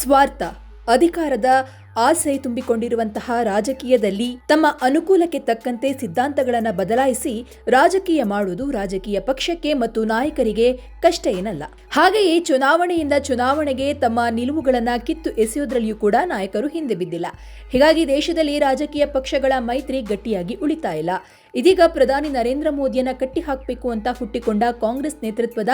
ಸ್ವಾರ್ಥ ಅಧಿಕಾರದ ಆಸೆ ತುಂಬಿಕೊಂಡಿರುವಂತಹ ರಾಜಕೀಯದಲ್ಲಿ ತಮ್ಮ ಅನುಕೂಲಕ್ಕೆ ತಕ್ಕಂತೆ ಸಿದ್ಧಾಂತಗಳನ್ನು ಬದಲಾಯಿಸಿ ರಾಜಕೀಯ ಮಾಡುವುದು ರಾಜಕೀಯ ಪಕ್ಷಕ್ಕೆ ಮತ್ತು ನಾಯಕರಿಗೆ ಕಷ್ಟ ಏನಲ್ಲ. ಹಾಗೆಯೇ ಚುನಾವಣೆಯಿಂದ ಚುನಾವಣೆಗೆ ತಮ್ಮ ನಿಲುವುಗಳನ್ನು ಕಿತ್ತು ಎಸೆಯುವುದರಲ್ಲಿಯೂ ಕೂಡ ನಾಯಕರು ಹಿಂದೆ ಬಿದ್ದಿಲ್ಲ. ಹೀಗಾಗಿ ದೇಶದಲ್ಲಿ ರಾಜಕೀಯ ಪಕ್ಷಗಳ ಮೈತ್ರಿ ಗಟ್ಟಿಯಾಗಿ ಉಳಿತಾ ಇಲ್ಲ. ಇದೀಗ ಪ್ರಧಾನಿ ನರೇಂದ್ರ ಮೋದಿಯನ್ನು ಕಟ್ಟಿ ಹಾಕಬೇಕು ಅಂತ ಹುಟ್ಟಿಕೊಂಡ ಕಾಂಗ್ರೆಸ್ ನೇತೃತ್ವದ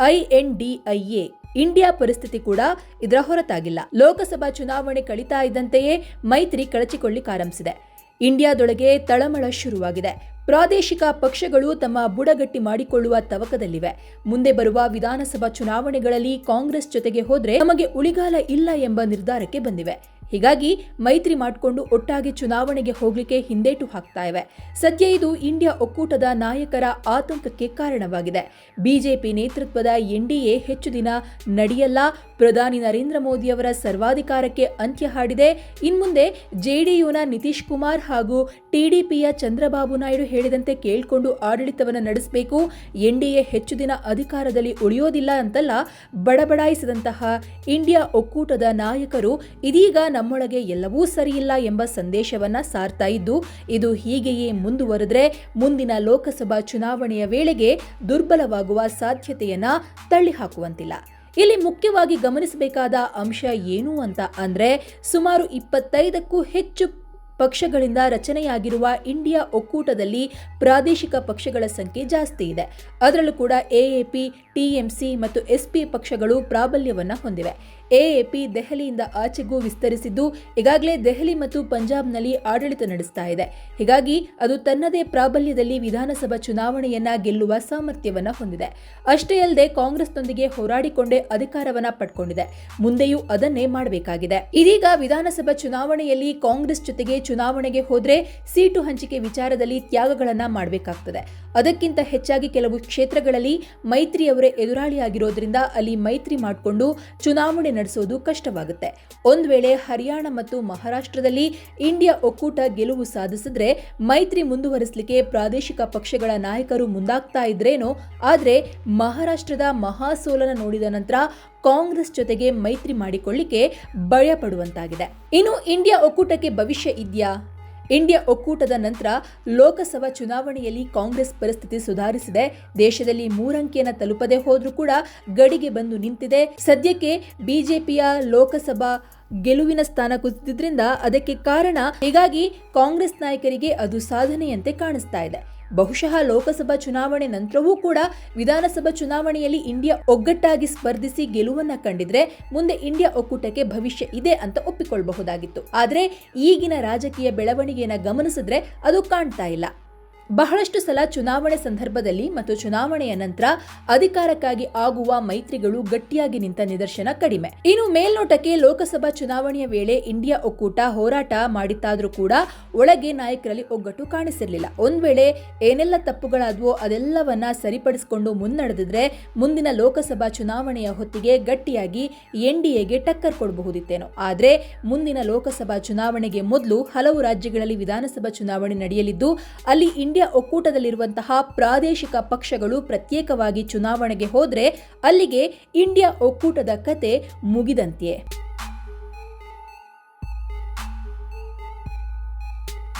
ಐಎನ್ಡಿಐಎ ಇಂಡಿಯಾ ಪರಿಸ್ಥಿತಿ ಕೂಡ ಇದರ ಹೊರತಾಗಿಲ್ಲ. ಲೋಕಸಭಾ ಚುನಾವಣೆ ಕಳೀತಾ ಇದ್ದಂತೆಯೇ ಮೈತ್ರಿ ಕಳಚಿಕೊಳ್ಳಿಕಾರಂಭಿಸಿದೆ ಇಂಡಿಯಾದೊಳಗೆ ತಳಮಳ ಶುರುವಾಗಿದೆ. ಪ್ರಾದೇಶಿಕ ಪಕ್ಷಗಳು ತಮ್ಮ ಬುಡಗಟ್ಟಿ ಮಾಡಿಕೊಳ್ಳುವ ತವಕದಲ್ಲಿವೆ. ಮುಂದೆ ಬರುವ ವಿಧಾನಸಭಾ ಚುನಾವಣೆಗಳಲ್ಲಿ ಕಾಂಗ್ರೆಸ್ ಜೊತೆಗೆ ಹೋದ್ರೆ ನಮಗೆ ಉಳಿಗಾಲ ಇಲ್ಲ ಎಂಬ ನಿರ್ಧಾರಕ್ಕೆ ಬಂದಿವೆ. ಹೀಗಾಗಿ ಮೈತ್ರಿ ಮಾಡಿಕೊಂಡು ಒಟ್ಟಾಗಿ ಚುನಾವಣೆಗೆ ಹೋಗಲಿಕ್ಕೆ ಹಿಂದೇಟು ಹಾಕ್ತಾ ಇವೆ. ಸದ್ಯ ಇದು ಇಂಡಿಯಾ ಒಕ್ಕೂಟದ ನಾಯಕರ ಆತಂಕಕ್ಕೆ ಕಾರಣವಾಗಿದೆ. ಬಿಜೆಪಿ ನೇತೃತ್ವದ ಎನ್ಡಿಎ ಹೆಚ್ಚು ದಿನ ನಡೆಯಲ್ಲ. ಪ್ರಧಾನಿ ನರೇಂದ್ರ ಮೋದಿಯವರ ಸರ್ವಾಧಿಕಾರಕ್ಕೆ ಅಂತ್ಯ ಹಾಡಿದೆ. ಇನ್ಮುಂದೆ ಜೆಡಿಯುನ ನಿತೀಶ್ ಕುಮಾರ್ ಹಾಗೂ ಟಿಡಿಪಿಯ ಚಂದ್ರಬಾಬು ನಾಯ್ಡು ಹೇಳಿದಂತೆ ಕೇಳಿಕೊಂಡು ಆಡಳಿತವನ್ನು ನಡೆಸಬೇಕು. ಎನ್ಡಿಎ ಹೆಚ್ಚು ದಿನ ಅಧಿಕಾರದಲ್ಲಿ ಉಳಿಯೋದಿಲ್ಲ ಅಂತಲ್ಲ ಬಡಬಡಾಯಿಸಿದಂತಹ ಇಂಡಿಯಾ ಒಕ್ಕೂಟದ ನಾಯಕರು ಇದೀಗ ನಮ್ಮೊಳಗೆ ಎಲ್ಲವೂ ಸರಿಯಿಲ್ಲ ಎಂಬ ಸಂದೇಶವನ್ನ ಸಾರ್ತಾ ಇದ್ದು, ಇದು ಹೀಗೆಯೇ ಮುಂದುವರೆದ್ರೆ ಮುಂದಿನ ಲೋಕಸಭಾ ಚುನಾವಣೆಯ ವೇಳೆಗೆ ದುರ್ಬಲವಾಗುವ ಸಾಧ್ಯತೆಯನ್ನ ತಳ್ಳಿಹಾಕುವಂತಿಲ್ಲ. ಇಲ್ಲಿ ಮುಖ್ಯವಾಗಿ ಗಮನಿಸಬೇಕಾದ ಅಂಶ ಏನು ಅಂತ ಅಂದ್ರೆ, ಸುಮಾರು ಇಪ್ಪತ್ತೈದಕ್ಕೂ ಹೆಚ್ಚು ಪಕ್ಷಗಳಿಂದ ರಚನೆಯಾಗಿರುವ ಇಂಡಿಯಾ ಒಕ್ಕೂಟದಲ್ಲಿ ಪ್ರಾದೇಶಿಕ ಪಕ್ಷಗಳ ಸಂಖ್ಯೆ ಜಾಸ್ತಿ ಇದೆ. ಅದರಲ್ಲೂ ಕೂಡ ಎಎಪಿ ಟಿಎಂಸಿ ಮತ್ತು ಎಸ್ಪಿ ಪಕ್ಷಗಳು ಪ್ರಾಬಲ್ಯವನ್ನು ಹೊಂದಿವೆ. ಎಎಪಿ ದೆಹಲಿಯಿಂದ ಆಚೆಗೂ ವಿಸ್ತರಿಸಿದ್ದು ಈಗಾಗಲೇ ದೆಹಲಿ ಮತ್ತು ಪಂಜಾಬ್ನಲ್ಲಿ ಆಡಳಿತ ನಡೆಸ್ತಾ ಇದೆ. ಹೀಗಾಗಿ ಅದು ತನ್ನದೇ ಪ್ರಾಬಲ್ಯದಲ್ಲಿ ವಿಧಾನಸಭಾ ಚುನಾವಣೆಯನ್ನ ಗೆಲ್ಲುವ ಸಾಮರ್ಥ್ಯವನ್ನ ಹೊಂದಿದೆ. ಅಷ್ಟೇ ಅಲ್ಲದೆ ಕಾಂಗ್ರೆಸ್ನೊಂದಿಗೆ ಹೋರಾಡಿಕೊಂಡೇ ಅಧಿಕಾರವನ್ನ ಪಡ್ಕೊಂಡಿದೆ. ಮುಂದೆಯೂ ಅದನ್ನೇ ಮಾಡಬೇಕಾಗಿದೆ. ಇದೀಗ ವಿಧಾನಸಭಾ ಚುನಾವಣೆಯಲ್ಲಿ ಕಾಂಗ್ರೆಸ್ ಜೊತೆಗೆ ಚುನಾವಣೆಗೆ ಹೋದ್ರೆ ಸೀಟು ಹಂಚಿಕೆ ವಿಚಾರದಲ್ಲಿ ತ್ಯಾಗಗಳನ್ನ ಮಾಡಬೇಕಾಗ್ತದೆ. ಅದಕ್ಕಿಂತ ಹೆಚ್ಚಾಗಿ ಕೆಲವು ಕ್ಷೇತ್ರಗಳಲ್ಲಿ ಮೈತ್ರಿಯವರೇ ಎದುರಾಳಿಯಾಗಿರೋದ್ರಿಂದ ಅಲ್ಲಿ ಮೈತ್ರಿ ಮಾಡಿಕೊಂಡು ಚುನಾವಣೆ ನಡೆಸೋದು ಕಷ್ಟವಾಗುತ್ತೆ. ಒಂದು ವೇಳೆ ಹರಿಯಾಣ ಮತ್ತು ಮಹಾರಾಷ್ಟ್ರದಲ್ಲಿ ಇಂಡಿಯಾ ಒಕ್ಕೂಟ ಗೆಲುವು ಸಾಧಿಸಿದ್ರೆ ಮೈತ್ರಿ ಮುಂದುವರಿಸಲಿಕ್ಕೆ ಪ್ರಾದೇಶಿಕ ಪಕ್ಷಗಳ ನಾಯಕರು ಮುಂದಾಗ್ತಾ ಇದ್ರೇನೋ, ಆದರೆ ಮಹಾರಾಷ್ಟ್ರದ ಮಹಾಸೋಲನ ನೋಡಿದ ನಂತರ ಕಾಂಗ್ರೆಸ್ ಜೊತೆಗೆ ಮೈತ್ರಿ ಮಾಡಿಕೊಳ್ಳಿಕ್ಕೆ ಭಯ ಪಡುವಂತಾಗಿದೆ ಇನ್ನು ಇಂಡಿಯಾ ಒಕ್ಕೂಟಕ್ಕೆ ಭವಿಷ್ಯ ಇದೆಯಾ? ಇಂಡಿಯಾ ಒಕ್ಕೂಟದ ನಂತರ ಲೋಕಸಭಾ ಚುನಾವಣೆಯಲ್ಲಿ ಕಾಂಗ್ರೆಸ್ ಪರಿಸ್ಥಿತಿ ಸುಧಾರಿಸಿದೆ. ದೇಶದಲ್ಲಿ ಮೂರಂಕಿಯನ್ನು ತಲುಪದೆ ಹೋದ್ರೂ ಕೂಡ ಗಡಿಗೆ ಬಂದು ನಿಂತಿದೆ. ಸದ್ಯಕ್ಕೆ ಬಿಜೆಪಿಯ ಲೋಕಸಭಾ ಗೆಲುವಿನ ಸ್ಥಾನ ಕುಸಿದ್ರಿಂದ ಅದಕ್ಕೆ ಕಾರಣ ಹೀಗಾಗಿ ಕಾಂಗ್ರೆಸ್ ನಾಯಕರಿಗೆ ಅದು ಸಾಧನೆಯಂತೆ ಕಾಣಿಸ್ತಾ ಇದೆ. ಬಹುಶಃ ಲೋಕಸಭಾ ಚುನಾವಣೆ ನಂತರವೂ ಕೂಡ ವಿಧಾನಸಭಾ ಚುನಾವಣೆಯಲ್ಲಿ ಇಂಡಿಯಾ ಒಗ್ಗಟ್ಟಾಗಿ ಸ್ಪರ್ಧಿಸಿ ಗೆಲುವನ್ನ ಕಂಡಿದ್ರೆ ಮುಂದೆ ಇಂಡಿಯಾ ಒಕ್ಕೂಟಕ್ಕೆ ಭವಿಷ್ಯ ಇದೆ ಅಂತ ಒಪ್ಪಿಕೊಳ್ಳಬಹುದಾಗಿತ್ತು ಆದರೆ ಈಗಿನ ರಾಜಕೀಯ ಬೆಳವಣಿಗೆಯನ್ನು ಗಮನಿಸಿದ್ರೆ ಅದು ಕಾಣ್ತಾ ಇಲ್ಲ. ಬಹಳಷ್ಟು ಸಲ ಚುನಾವಣೆ ಸಂದರ್ಭದಲ್ಲಿ ಮತ್ತು ಚುನಾವಣೆಯ ನಂತರ ಅಧಿಕಾರಕ್ಕಾಗಿ ಆಗುವ ಮೈತ್ರಿಗಳು ಗಟ್ಟಿಯಾಗಿ ನಿಂತ ನಿದರ್ಶನ ಕಡಿಮೆ. ಇನ್ನು ಮೇಲ್ನೋಟಕ್ಕೆ ಲೋಕಸಭಾ ಚುನಾವಣೆಯ ವೇಳೆ ಇಂಡಿಯಾ ಒಕ್ಕೂಟ ಹೋರಾಟ ಮಾಡಿತ್ತಾದ್ರೂ ಕೂಡ ಒಳಗೆ ನಾಯಕರಲ್ಲಿ ಒಗ್ಗಟ್ಟು ಕಾಣಿಸಿರಲಿಲ್ಲ. ಒಂದ್ ವೇಳೆ ಏನೆಲ್ಲ ತಪ್ಪುಗಳಾದವೋ ಅದೆಲ್ಲವನ್ನ ಸರಿಪಡಿಸಿಕೊಂಡು ಮುನ್ನಡೆದಿದ್ರೆ ಮುಂದಿನ ಲೋಕಸಭಾ ಚುನಾವಣೆಯ ಹೊತ್ತಿಗೆ ಗಟ್ಟಿಯಾಗಿ ಎನ್ಡಿಎಗೆ ಟಕ್ಕರ್ ಕೊಡಬಹುದಿತ್ತೇನೋ. ಆದ್ರೆ ಮುಂದಿನ ಲೋಕಸಭಾ ಚುನಾವಣೆಗೆ ಮೊದಲು ಹಲವು ರಾಜ್ಯಗಳಲ್ಲಿ ವಿಧಾನಸಭಾ ಚುನಾವಣೆ ನಡೆಯಲಿದ್ದು, ಅಲ್ಲಿ ಇಂಡಿಯಾ ಒಕ್ಕೂಟದಲ್ಲಿರುವಂತಹ ಪ್ರಾದೇಶಿಕ ಪಕ್ಷಗಳು ಪ್ರತ್ಯೇಕವಾಗಿ ಚುನಾವಣೆಗೆ ಹೋದರೆ ಅಲ್ಲಿಗೆ ಇಂಡಿಯಾ ಒಕ್ಕೂಟದ ಕತೆ ಮುಗಿದಂತೆಯೇ.